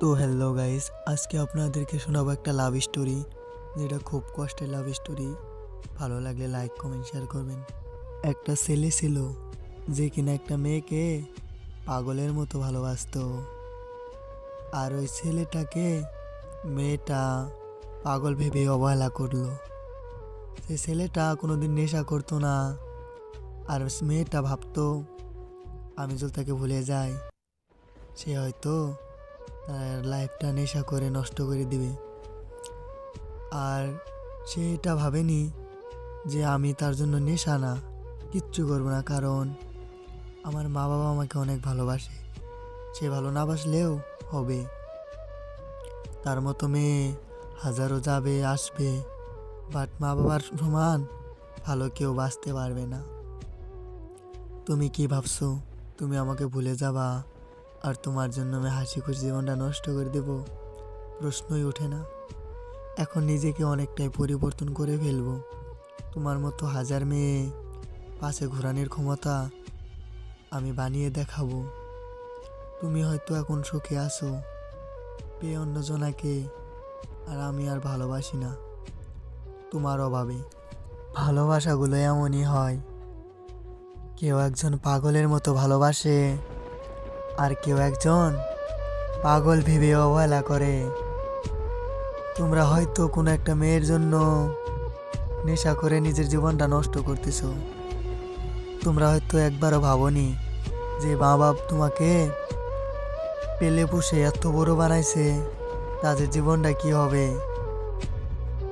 তো hello guys আজকে আপনাদেরকে শোনাবো একটা লাভ স্টোরি যেটা খুব কষ্টের লাভ স্টোরি ভালো লাগলে লাইক কমেন্ট শেয়ার করবেন। একটা ছেলে ছিল, যে কিনা একটা মেয়েকে পাগলের মতো ভালোবাসতো। আর ওই ছেলেটাকে মেয়েটা পাগল ভেবে অবহেলা করল। সে ছেলেটা কোনোদিন নেশা করতো না, আর মেয়েটা ভাবতো, আমি যদি তাকে ভুলে যাই, সে হয়তো তার লাইফটা নেশা করে নষ্ট করে দিবে। আর সে এটা ভাবেনি যে আমি তার জন্য নেশা না, কিচ্ছু করব না। কারণ আমার মা বাবা আমাকে অনেক ভালোবাসে। সে ভালো না বাসলেও হবে। তার মতো মেয়ে হাজারো যাবে, আসবে। বাট মা বাবার সমান ভালো কেউ বাঁচতে পারবে না। তুমি কি ভাবছ? তুমি আমাকে ভুলে যাবা? আর তোমার জন্য আমি হাসি খুশি জীবনটা নষ্ট করে দেব। প্রশ্নই ওঠে না। এখন নিজেকে অনেকটাই পরিবর্তন করে ফেলব। তোমার মতো হাজার মেয়ে, পাশে ঘোরানোর ক্ষমতা আমি বানিয়ে দেখাবো। তুমি হয়তো এখন সুখে আসো পেয়ে অন্যজনাকে আর আমি আর ভালোবাসি না। তোমার অভাবে। ভালোবাসাগুলো এমনই হয়, কেউ একজন পাগলের মতো ভালোবাসে আর কেউ একজন পাগল ভেবে অবহেলা করে। তোমরা হয়তো কোনো একটা মেয়ের জন্য নেশা করে নিজের জীবনটা নষ্ট করতেছ। তোমরা হয়তো একবারও ভাবনি যে মা বাপ তোমাকে পেলে পুষে এত বড় বানাইছে, তাদের জীবনটা কি হবে?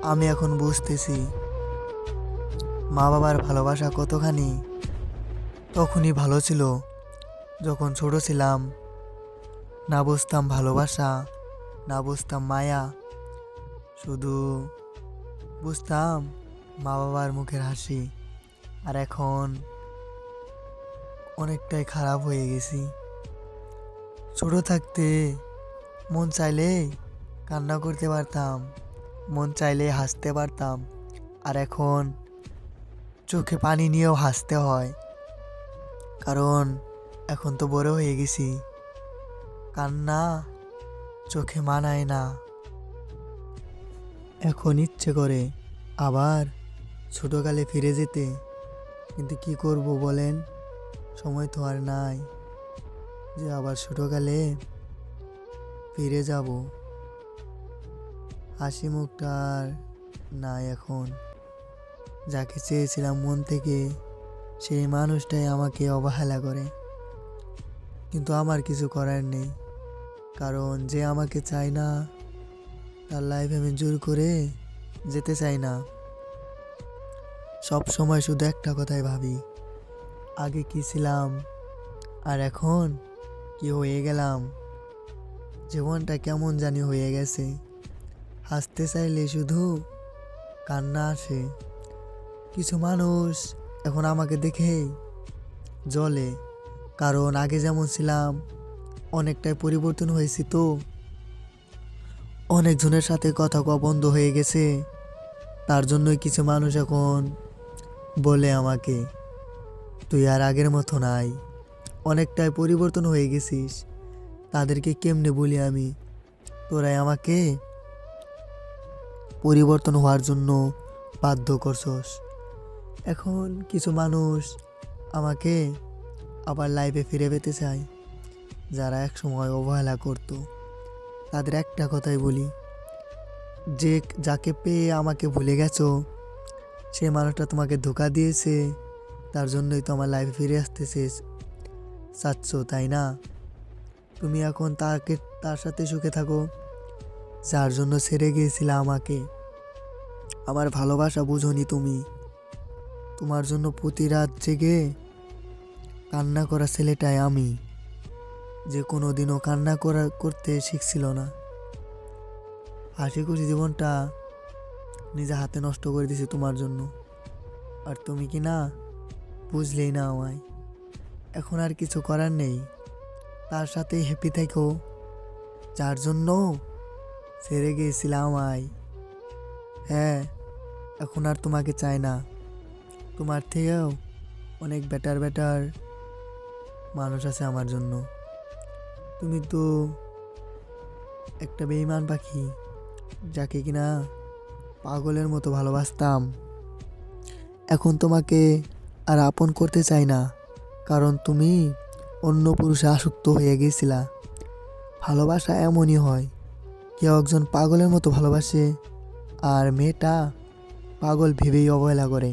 আমি এখন বুঝতেছি। মা বাবার ভালোবাসা কতখানি তখনই ভালো ছিল যখন ছোট ছিলাম, না বুঝতাম ভালোবাসা, না বুঝতাম মায়া, শুধু বুঝতাম মা বাবার মুখের হাসি। আর এখন অনেকটাই খারাপ হয়ে গেছি। ছোট থাকতে মন চাইলে কান্না করতে পারতাম, মন চাইলে হাসতে পারতাম। আর এখন চোখে পানি নিয়েও হাসতে হয়। কারণ এখন তো বড় হয়ে গেছি। কান্না চোখে মানায় না। এখন ইচ্ছে করে আবার ছোটকালে ফিরে যেতে। কিন্তু কি করব বলেন? সময় তো আর নাই যে আবার ছোটকালে ফিরে যাব। হাসি মুখটা আর নাই এখন। যাকে চেয়েছিলাম মন থেকে, সেই মানুষটাই আমাকে অবহেলা করে। কিন্তু আমার কিছু করার নেই। কারণ যে আমাকে চায় না, তার লাইফ আমি জোর করে যেতে চাই না। সব সময় শুধু একটা কথাই ভাবি, আগে কি ছিলাম আর এখন কি হয়ে গেলাম? জীবনটা কেমন জানি হয়ে গেছে। হাসতে চাইলে শুধু কান্না আসে। কিছু মানুষ এখন আমাকে দেখে জলে কারণ আগে যেমন ছিলাম, অনেকটাই পরিবর্তন হয়েছি তো। অনেকজনের সাথে কথা কওয়া বন্ধ হয়ে গেছে। তার জন্যই কিছু মানুষ এখন বলে আমাকে, তুই আর আগের মতো নাই। অনেকটাই পরিবর্তন হয়ে গেছিস। তাদেরকে কেমনে বলি আমি? তোরাই আমাকে পরিবর্তন হওয়ার জন্য বাধ্য করছস। এখন কিছু মানুষ আমাকে আবার লাইফে ফিরে পেতে চায় যারা এক সময় অবহেলা করত, তাদের একটা কথাই বলি, যে যাকে পেয়ে আমাকে ভুলে গেছো সেই মানুষটা তোমাকে ধোকা দিয়েছে, তার জন্যই তো আমার লাইফে ফিরে আসতেছে। চাচ্ছ, তাই না? তুমি এখন তাকে, তার সাথে সুখে থাকো, যার জন্য ছেড়ে গিয়েছিলে আমাকে। আমার ভালোবাসা বুঝনি তুমি। তোমার জন্য প্রতি রাত জেগে কান্না করা ছেলেটাই আমি। যে কোনো দিনও কান্না করা করতে শিখছিল না। হাসি খুশি জীবনটা নিজে হাতে নষ্ট করে দিছি তোমার জন্য। আর তুমি কি না, বুঝলেই না আমায়। এখন আর কিছু করার নেই। তার সাথে হ্যাপি থেকো। যার জন্য ছেড়ে গিয়েছিলাম আমায়। হ্যাঁ এখন আর তোমাকে চাই না। তোমার থেকেও অনেক বেটার বেটার মানুষ আছে আমার জন্য। তুমি তো একটা বেইমান পাখি, যাকে কিনা পাগলের মতো ভালোবাসতাম। এখন তোমাকে আর আপন করতে চাই না, কারণ তুমি অন্য পুরুষে আসক্ত হয়ে গেছিলা। ভালোবাসা এমনই হয়, কেউ একজন পাগলের মতো ভালোবাসে আর মেয়েটা পাগল ভেবেই অবহেলা করে।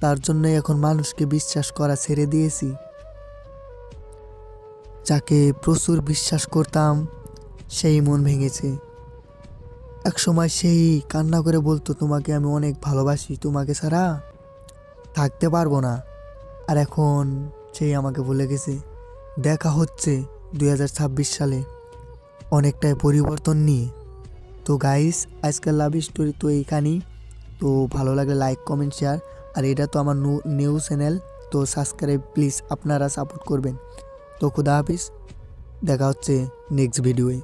তার জন্যই এখন মানুষকে বিশ্বাস করা ছেড়ে দিয়েছি। যাকে প্রচুর বিশ্বাস করতাম, সেই মন ভেঙেছে। একসময় সেই কান্না করে বলতো, তোমাকে আমি অনেক ভালোবাসি, তোমাকে ছাড়া থাকতে পারব না। আর এখন সেই আমাকে বলে গেছে। দেখা হচ্ছে দু হাজার ছাব্বিশ সালে। অনেকটাই পরিবর্তন নিয়ে। তো গাইস আজকাল লাভ স্টোরি তো এইখানেই। তো ভালো লাগলে লাইক কমেন্ট শেয়ার আর এটা তো আমার নিউ চ্যানেল তো সাবস্ক্রাইব প্লিজ আপনারা সাপোর্ট করবেন। তো খুদা হাফিজ দেখা হচ্ছে নেক্সট ভিডিওয়ে